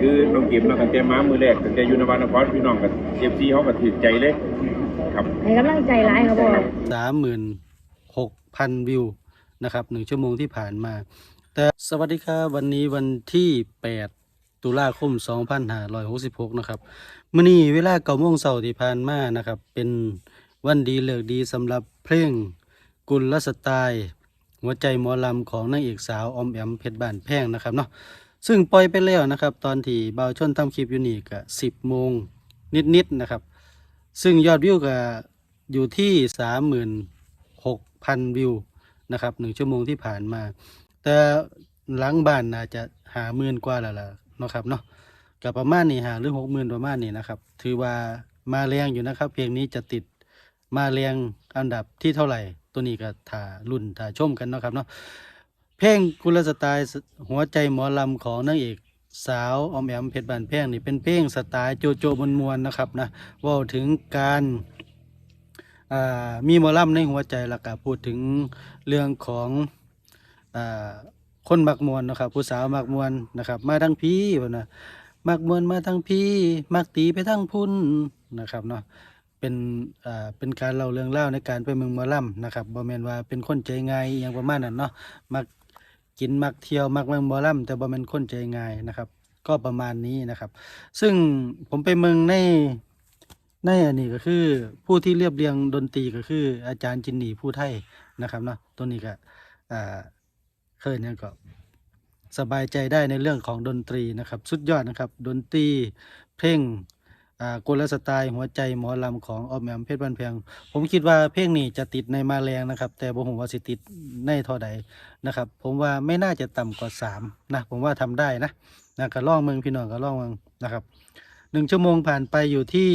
คือน้องเก็บเนาะตั้งแต่มามือแรกตั้งแต่อยู่นวันนครพี่น้องกับเอฟซีเขาก็ถือใจเลย ครับให้กำลังใจร้ายครับพ่อสามหมื่นหกพันวิวนะครับหนึ่งชั่วโมงที่ผ่านมา แต่สวัสดีครับวันนี้วันที่แปดตุลาคมสองพันห้าร้อยหกสิบหกนะครับมื่อนี้เวลาเก้าโมงเช้าที่ผ่านมานะครับ เป็นวันดีเลิกดีสำหรับเพลงกุลสไตล์ หัวใจหมอลำของนางเอกสาวออมแอมเพชรบ้านแพงนะครับเนาะ ซึ่งปล่อยไปแล้วนะครับ ตอนที่เบาชนทำคลิปอยู่นี่ก็สิบโมงนิดๆนะครับ ซึ่งยอดวิวก็อยู่ที่สามหมื่นหกพันวิวนะครับหนึ่งชั่วโมงที่ผ่านมา แต่หลังบ้านน่าจะหาหมื่นกว่าแล้วล่ะนะครับเนาะกับประมาณนี้หาหรือหกหมื่นประมาณนี้นะครับ ถือว่ามาแรงอยู่นะครับ เพลงนี้จะติดมาแรงอันดับที่เท่าไหร่ ตัวนี้ก็ถ่ารุ่นถ่าชมกันนะครับเนาะ เพลงกุลสไตล์หัวใจหมอลำของนางเอกสาวอมแอมเพชรบานแพงนี่เป็นเพลงสไตล์โจโจมวนมวนๆนะครับนะว่าถึงการมีหมอลำในหัวใจแล้วก็พูดถึงเรื่องของอคนมักมวนนะครับ ผู้สาวมักมวนนะครับ มาทั้งพี่นะมักมวนมาทั้งพี่ มักตีไปทั้งพุ่นนะครับเนาะเป็นอ่าเป็นการเล่าเรื่องเล่าในการไปเมืองหมอลำนะครับบ่แม่นว่าเป็นคนใจง่ายอย่างประมาณนั้นเนาะมัก กินมักเที่ยวมักเมืองหมอลำแต่บ่แม่นคนใจง่ายนะครับ ก็ประมาณนี้นะครับ ซึ่งผมไปเมืองในในอันนี้ก็คือผู้ที่เรียบเรียงดนตรีก็คือ อาจารย์จินนีผู้ไทยนะครับเนาะตัวนี้ก็อ่าเคยเนี่ยก็สบายใจได้ในเรื่องของดนตรีนะครับ สุดยอดนะครับ ดนตรีเพลง กลสไตล์หัวใจหมอลำของออมแอมเพชรบ้านเพียง ผมคิดว่าเพลงนี้จะติดในมาแรงนะครับ แต่บ่ผมว่าสิติดในท่าใดนะครับ ผมว่าไม่น่าจะต่ำกว่าสามนะผมว่าทำได้นะนะก็ล่องเมืองพี่น้องก็ล่องเมืองนะครับหนึ่งชั่วโมงผ่านไปอยู่ที่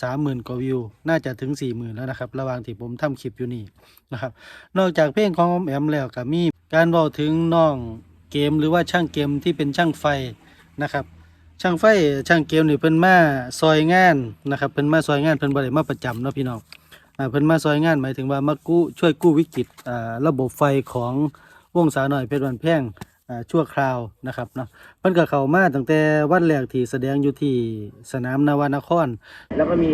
สามหมื่นกว่าวิว น่าจะถึงสี่หมื่นแล้วนะครับ ระหว่างที่ผมทำคลิปอยู่นี่นะครับ นอกจากเพลงของออมแอมแล้วก็มีการเว้าถึงน้องเกมหรือว่าช่างเกมที่เป็นช่างไฟนะครับ ช่างไฟช่างเกมนี่เพิ่นมาซอยงานนะครับเพิ่นมาซอยงานเพิ่นบ่ได้มาประจำเนาะพี่น้องอ่าเพิ่นมาซอยงานหมายถึงว่ามากู้ช่วยกู้วิกฤตอ่าระบบไฟของวงสาวน้อยเพชรวันแพงอ่าชั่วคราวนะครับเนาะเพิ่นก็เข้ามาตั้งแต่วันแรกที่แสดงอยู่ที่สนามนวนคร แล้วก็มี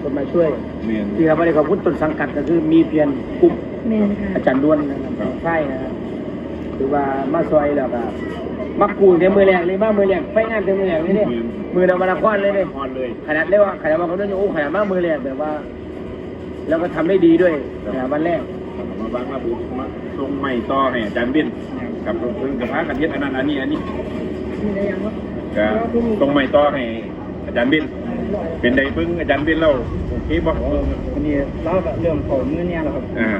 คนมาช่วยเมียนที่ทำอะไรกับพุทธต้นสังกัดก็คือมีเพียรกลุ่ม แม่นค่ะอาจารย์ด้วนนะครับใช่นะครับคือว่ามาซอยแล้วก็ มักกูเดี๋ยวมือแรกเลยมามือแรกไฟงานเต็มมือแรกเลยเนี่ยมือนำมาละครเลยเนี่ยพรเลยขนาดเรียกว่าขนาดมาเขาเนี่ยโอ้ขนาดมามือแรกแบบว่า แล้วก็ทำได้ดีด้วยขนาดวันแรกมาบังมาบุกมาทรงใหม่ต่อให้อาจารย์เบี้ยนกับเพิ่งกับพระกันเฮ็ดอันนั้นอันนี้อันนี้มีอะไรยังวะก็ทรงใหม่ต่อให้อาจารย์เบี้ยนเป็นใดเพิ่งอาจารย์เบี้ยนเล่า โอเคบ่วันนี้เล่ากับเรื่องของมือเนี่ยแหละครับอ่า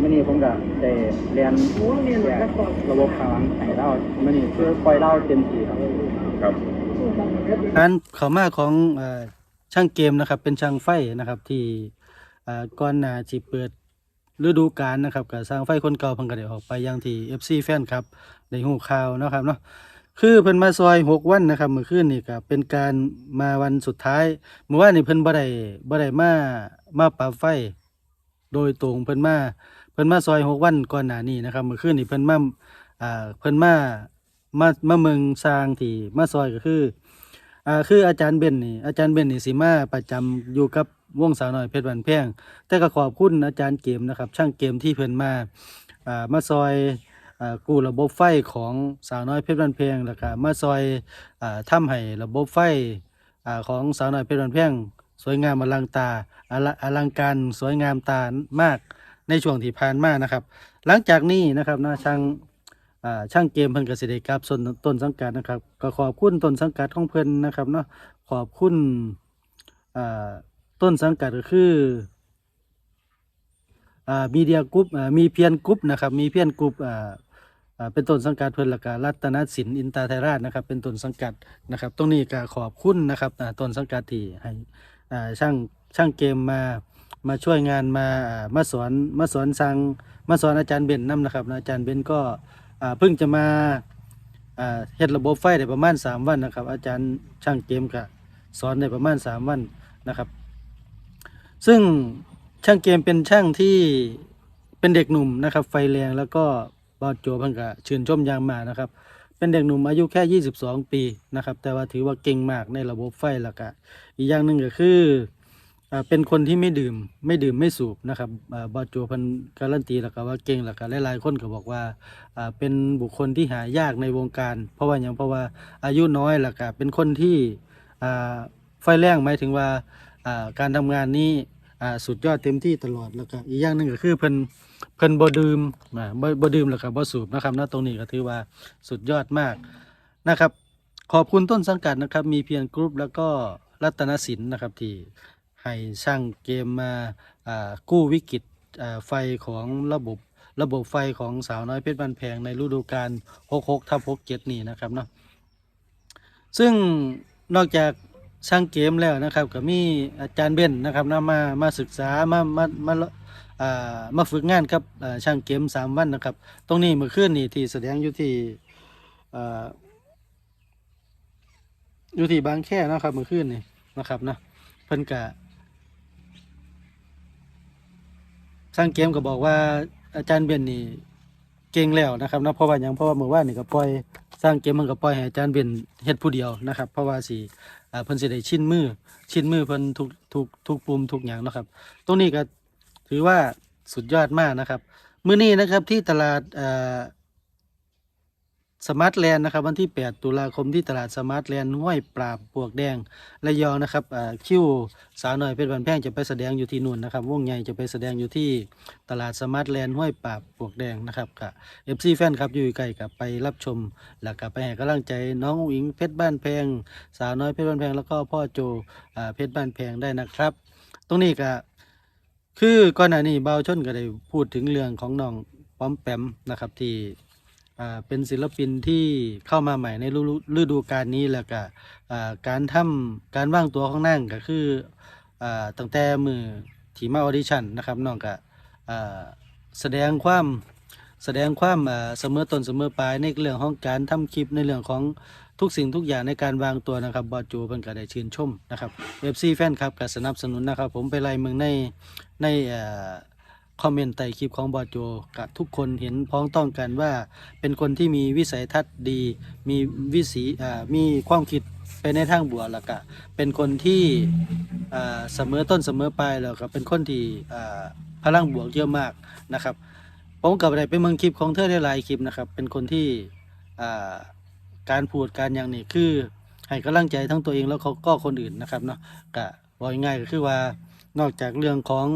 มื่อนี้ผมก็ได้เรียนโอ้เรียนรถกระสอบระบบพลังไห้เล่ามื่อนี้เพื่อปล่อยเล่าเต็มที่ครับ ครับ การเข้ามาของเอ่อช่างเกมนะครับ เป็นช่างไฟนะครับที่อ่าก่อนหน้าสิเปิดฤดูกาลนะครับกับสร้างไฟคนเก่าเพิ่นก็ได้ออกไปยังที่ FC แฟนครับ ได้ฮู้ข่าวเนาะครับเนาะ คือเพิ่นมาซอยหกวันนะครับเมื่อคืนนี่ก็เป็นการมาวันสุดท้ายเมื่อวานนี่เพิ่นบ่ได้บ่ได้มามาปรับไฟ โดยตรงเพิ่นมาเพิ่นมาซอยหกวันก่อนหน้านี้นะครับเมื่อคืนนี่เพิ่นมาอ่าเพิ่นมามามาเมืองสร้างที่มาซอยก็คืออ่าคืออาจารย์เบนนี่อาจารย์เบนนี่สิมาประจำอยู่กับวงสาวน้อยเพชรบันแพงแต่ก็ขอบคุณอาจารย์เกมนะครับ ช่างเกมที่เพิ่นมาอ่ามาซอย กู้ระบบไฟของสาวน้อยเพชรบันแพงแล้วก็มาซอยอ่าทำให้ระบบไฟอของสาวน้อยเพชรบันแพงสวยงามอลังตาอลัอลังการสวยงามตามากในช่วงที่ผ่านมานะครับ หลังจากนี้นะครับนะช่างช่างเกมเพิ่นก็สิได้กลับส่วนต้นสังกัดนะครับ ก็ขอบคุณต้นสังกัดของเพิ่นนะครับเนาะขอบคุณต้นสังกัดก็คือมีเดียกรุ๊ปมีเพียนกรุ๊ปนะครับ มีเพียนกรุ๊ป เป็นต้นสังกัดเพิ่นละก็รัตนสินอินตาไทยราชนะครับ เป็นต้นสังกัดนะครับ ตรงนี้ก็ขอบคุณนะครับต้นสังกัดที่ให้อ่าช่างช่างเกมมามาช่วยงานมามาสอนมาสอนสั่งมาสอนอาจารย์เบนนํนะครับอาจารย์เบนก็อ่าเพิ่งจะมาอ่าเฮ็ดระบบไฟได้ประมาณ 3 วันนะครับ อาจารย์ช่างเกมก็สอนได้ประมาณ 3 วันนะครับ ซึ่งช่างเกมเป็นช่างที่เป็นเด็กหนุ่มนะครับ ไฟแรงแล้วก็ บอดโจเพิ่งก็ชื่นชมอย่างมากนะครับ เป็นเด็กหนุ่มอายุแค่ 22 ปีนะครับ แต่ว่าถือว่าเก่งมากในระบบไฟแล้วก็อีกอย่างหนึ่งก็คืออเป็นคนที่ไม่ดื่มไม่ดื่มไม่สูบนะครับอบอสโจพันการันตีแล้วก็ว่าเก่งแล้วก็หลายๆคนก็บอกว่าเป็นบุคคลที่หายากในวงการ เพราะว่าอย่างเพราะว่าอายุน้อยแล้วก็เป็นคนที่ไฟแรงหมายถึงว่าอ่าการทำงานนี้ อ่าสุดยอดเต็มที่ตลอดแล้วก็อีกอย่างหนึ่งก็คือเพิ่นเพิ่นบ่ดื่มอ่าบ่บ่ดื่มแล้วก็บ่สูบนะครับนะตรงนี้ก็ถือว่าสุดยอดมากนะครับ ขอบคุณต้นสังกัดนะครับ มีเพียงกรุ๊ปแล้วก็รัตนสินนะครับที่ให้ช่างเกมมาอ่ากู้วิกฤตอ่าไฟของระบบระบบไฟของสาวน้อยเพชรบ้านแพงในฤดูกาล66ทับ67นี่นะครับเนาะซึ่งนอกจาก ช่างเกมแล้วนะครับก็มีอาจารย์เบนนะครับนะมามาศึกษามามามาอ่ามาฝึกงานครับช่างเกมสามวันนะครับ ตรงนี้เมื่อคืนนี่ที่แสดงอยู่ที่อ่าอยู่ที่บางแค่นะครับเมื่อคืนนี่นะครับนะเพิ่นกะช่างเกมก็บอกว่าอาจารย์เบนนี่เก่งแล้วนะครับนะเพราะว่าหยังเพราะว่าเมื่อวานนี่ก็ปล่อยสร้างเกมมันก็ปล่อยให้อาจารย์เบนเฮ็ดผู้เดียวนะครับ เพราะว่าสิ อ่าเพิ่นสิได้ชินมือชิ้นมือเพิ่นทุกทุกทุกปุ่มทุกอย่างเนาะครับ ตรงนี้ก็ถือว่าสุดยอดมากนะครับ มื้อนี้นะครับที่ตลาด สมาร์ทแลนด์นะครับวันที่ 8 ตุลาคมที่ตลาดสมาร์ทแลนด์ห้วยปราบปวกแดงระยองนะครับคิวสาวหน่อยเพชรบันแพงจะไปแสดงอยู่ที่นู่นนะครับวงใหญ่จะไปแสดงอยู่ที่ตลาดสมาร์ทแลนด์ห้วยปราบปวกแดงนะครับกับเอฟซีแฟนครับอยู่ใกล้กับไปรับชม แล้วก็ไปให้กำลังใจน้องอุ๋งอิงเพชรบ้านแพง สาวน้อยเพชรบ้านแพงแล้วก็พ่อโจอเพชรบ้านแพงได้นะครับ ตรงนี้ก็คือก่อนหน้านี้เบาชนก็ได้พูดถึงเรื่องของน้องป้อมแปมนะครับที่ เป็นศิลปินที่เข้ามาใหม่ในฤดูกาลนี้แล้วก็การทำการว่างตัวของนั่งก็คืออตั้งแต่มือที่มาออดิชั่นนะครับน้องก็แสดงความแสดงความเสมอต้นเสมอปลายในเรื่องของการทำคลิปในเรื่องของทุกสิ่งทุกอย่างในการวางตัวนะครับบอสโจเพิ่นก็ได้ชื่นชมนะครับเว็บซีแฟนครับก็สนับสนุนนะครับ ผมไปไล่เมืองในในอ คอมเมนต์ใต้คลิปของบอโจกับทุกคนเห็นพ้องต้องกันว่า เป็นคนที่มีวิสัยทัศน์ดี มีวิสีอ่ามีความคิดไปในทางบวกแล้วก็เป็นคนที่อ่าเสมอต้นเสมอปลายแล้วก็เป็นคนที่อ่าพลังบวกเยอะมากนะครับผมกับอะได้ไปเมืองคลิปของเธอได้หลายคลิปนะครับ เป็นคนที่อ่าการพูดการอย่างนี้คือให้กำลังใจทั้งตัวเองแล้วเขาก็คนอื่นนะครับเนาะก็บอกง่ายก็คือว่านอกจากเรื่องของ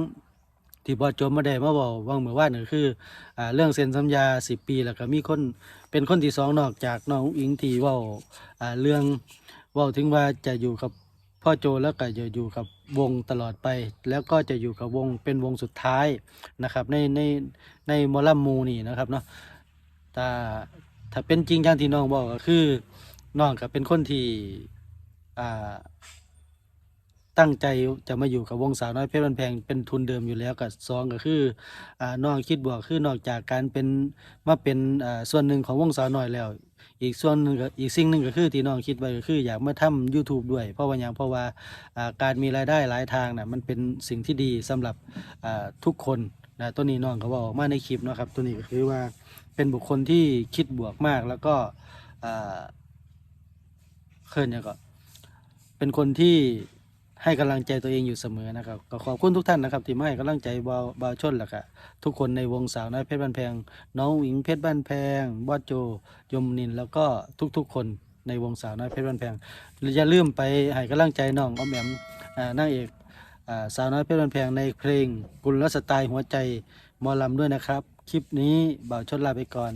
ที่บอสโจมาได้มาบอกว่างเมื่อวานก็คืออ่าเรื่องเซ็นสัญญาสิปีแล้วก็มีคนเป็นคนที่สองนอกจากน้องอิงที่เว่าอ่าเรื่องเว่าถึงว่าจะอยู่กับพ่อโจแล้วก็จะอยู่กับวงตลอดไป แล้วก็จะอยู่กับวงเป็นวงสุดท้ายนะครับ ในในในมอลำมูนี่นะครับเนาะถ้าถ้าเป็นจริงอย่างที่น้องบอกก็คือน้องก็เป็นคนที่อ่า ตั้งใจจะมาอยู่กับวงสาวน้อยเพชรบันแพงเป็นทุนเดิมอยู่แล้วกับสองก็คืออ่าน้องคิดบวกคือนอกจากการเป็นมาเป็นอ่าส่วนหนึ่งของวงสาวน้อยแล้ว อีกส่วนหนึ่งก็อีกสิ่งหนึ่งก็คือที่น้องคิดไว้ก็คืออยากมาทำ YouTube ด้วย เพราะว่าอย่างเพราะว่าอ่าการมีรายได้หลายทางน่ะมันเป็นสิ่งที่ดีสำหรับอ่าทุกคนนะตัวนี้น้องก็บอกออกมาในคลิปเนาะครับตัวนี้ก็คือว่าเป็นบุคคลที่คิดบวกมากแล้วก็อ่าเคลื่อนเนี่ยงก็เป็นคนที่ ให้กำลังใจตัวเองอยู่เสมอนะครับก็ขอบคุณทุกท่านนะครับ ที่มาให้กำลังใจบาวบาวชนแหละครับทุกคนในวงสาวน้อยเพชรบ้านแพง น้องหญิงเพชรบ้านแพงบอสโจยมนินแล้วก็ทุกๆ คนในวงสาวน้อยเพชรบ้านแพงอย่าลืมไปให้กำลังใจน้องอ้อมแอมอ่านางเอกสาวน้อยเพชรบ้านแพงในเพลงกุลสไตล์หัวใจมอลำด้วยนะครับ คลิปนี้บ่าวชนลาไปก่อน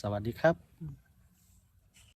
สวัสดีครับ